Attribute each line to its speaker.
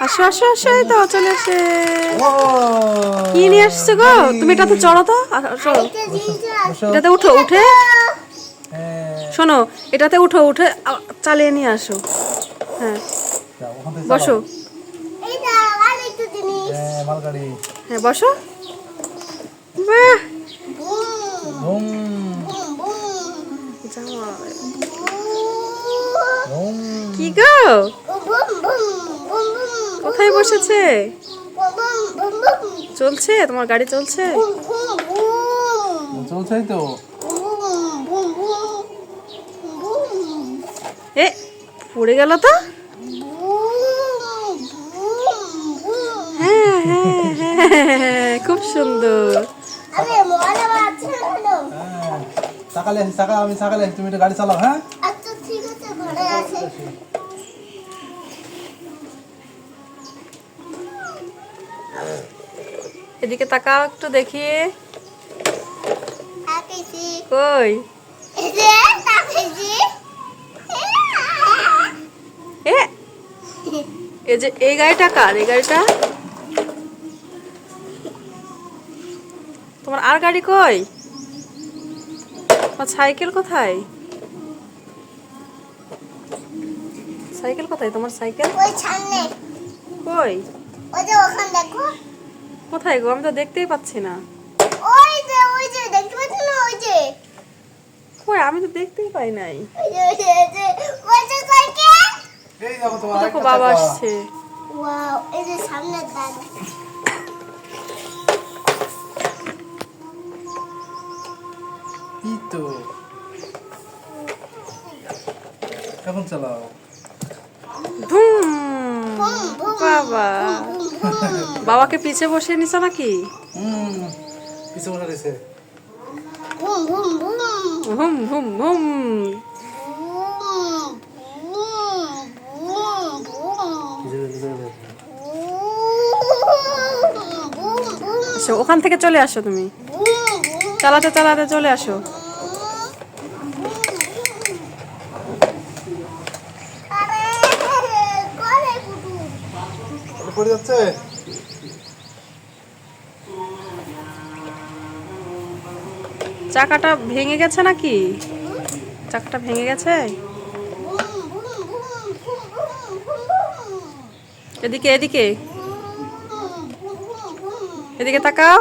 Speaker 1: আসো আসো আসো এই তো চলে এসে
Speaker 2: ও
Speaker 1: কি নিয়ে আসছো গো তুমি এটাতে চড়ো তো। এটাতে উঠো উঠে
Speaker 2: হ্যাঁ,
Speaker 1: শোনো এটাতে উঠো উঠে চালিয়ে নিয়ে আসো হ্যাঁ বসো।
Speaker 2: হ্যাঁ,
Speaker 1: হ্যাঁ বসো বাহ কি গো কোথায় বসেছে? চলছে? তোমার গাড়ি চলছে?
Speaker 2: চলছেই তো।
Speaker 1: এ পড়ে গেল তো। হ্যাঁ হ্যাঁ খুব সুন্দর?
Speaker 2: হ্যাঁ সকালে সকালে আমি সকালে আসি তুমি একটু গাড়ি চালাও হ্যাঁ?
Speaker 3: আচ্ছা ঠিক আছে ঘরে আছে
Speaker 1: এদিকে তাকাও একটু দেখি। কই? এ এই যে এই গাড়িটা কার? এই গাড়িটা? তোমার আর গাড়ি কই? তোমার সাইকেল কোথায়? সাইকেল কোথায়? তোমার সাইকেল? কই?
Speaker 3: ওই যে ওখানে দেখো।
Speaker 1: কোথায় গো? আমি তো দেখতেই পাচ্ছি না।
Speaker 3: ওই যে ওই যে দেখতে পাচ্ছ না ওই যে?
Speaker 1: কই আমি তো দেখতেই পাই নাই।
Speaker 2: দেখো
Speaker 1: বাবা আসছে।
Speaker 3: ওয়াও এই যে
Speaker 2: এই তো। এখন চালাও।
Speaker 1: ধুম বাবা। বাবাকে পিছে বসিয়ে নিছো নাকি?
Speaker 2: হুম পিছে বসে
Speaker 1: হুম হুম ওখান থেকে চলে আসো তুমি। চালাতে চালাতে চলে আসো।
Speaker 2: পড়ে যাচ্ছে?
Speaker 1: চাকাটা ভেঙে গেছে নাকি? চাকাটা ভেঙে গেছে? এদিকে এদিকে। এদিকে তাকাও।